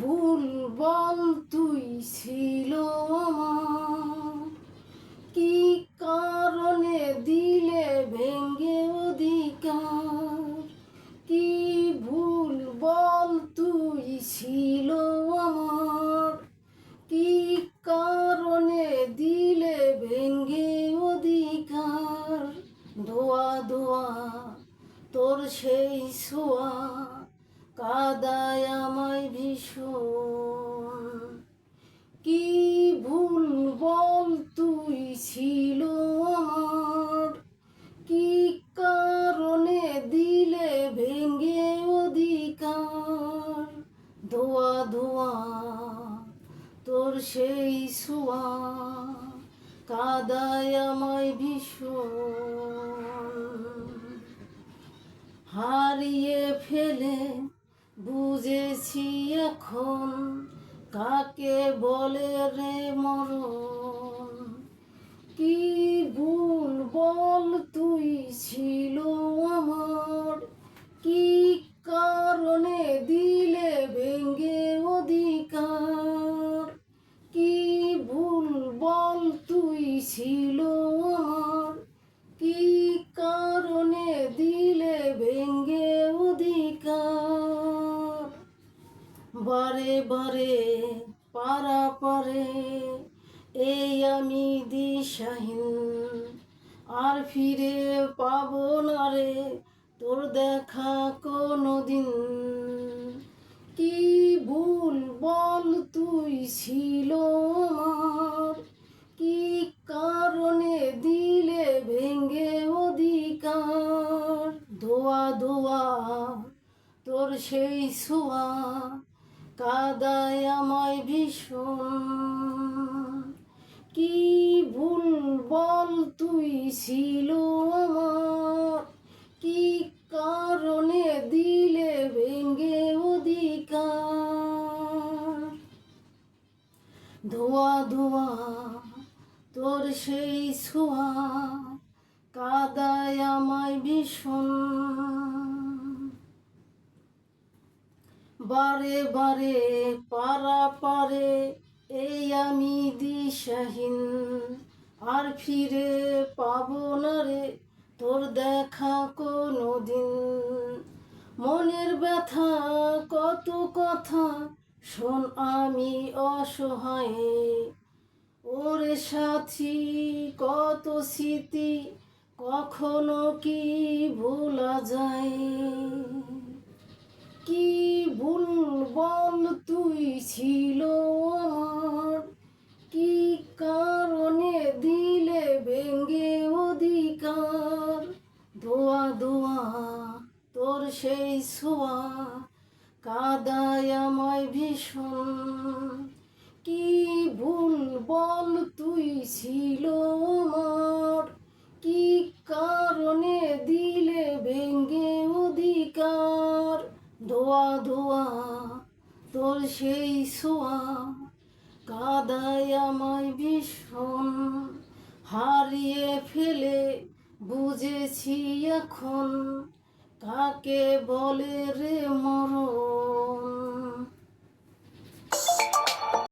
ভুল বল তুই ছিল আমার। কি কারণে দিলে ভেঙ্গে অধিকার? কি ভুল বল তুই ছিল আমার? কি কারণে দিলে ভেঙ্গে অধিকার? ধোয়া ধোয়া, তোর সেই ছোঁয়া কাদায় আমায় কি ভুল বল তুই ছিল? আমার কি কারণে দিলে ভেঙ্গে অধিকার? ধোয়া ধোয়া, তোর সেই ছোঁয়া কাদায় আমায় ভীষণ এখন কাকে বলে রে মরণ? বারে বারে পারা, পারে। এই আমি দিশাহীন। আর ফিরে পাব না রে, তোর দেখা কোনো দিন কি ভুল বল তুই ছিল আমার? কি কারণে দিলে ভেঙ্গে অধিকার? ধোয়া ধোয়া, তোর সেই ছোঁয়া কাদায় আমায় ভীষণ। কি ভুল বল তুই ছিল আমার। কি কারণে দিলে ভেঙ্গে অধিকার। ধোয়া ধোয়া তোর সেই ছোঁয়া, কাদায় আমায় ভীষণ। বারে বারে, পারা পারে, এই আমি দিশাহীন। আর ফিরে পাবো না রে, তোর দেখা কোনো দিন মনের ব্যথা, কত কথা, শোন আমি অসহায়। ওরে সাথী, কত স্মৃতি, কখনো কি ভোলা যায়? সেই ছোঁয়া কাদায় আমায় ভীষণ। কি ভুল বল তুই ছিল আমার? কি কারণে দিলে ভেঙ্গে অধিকার? ধোয়া ধোয়া তোর সেই ছোঁয়া কাদায় আমায় ভীষণ। হারিয়ে ফেলে বুঝেছি এখন কাকে বলে রে মরণ।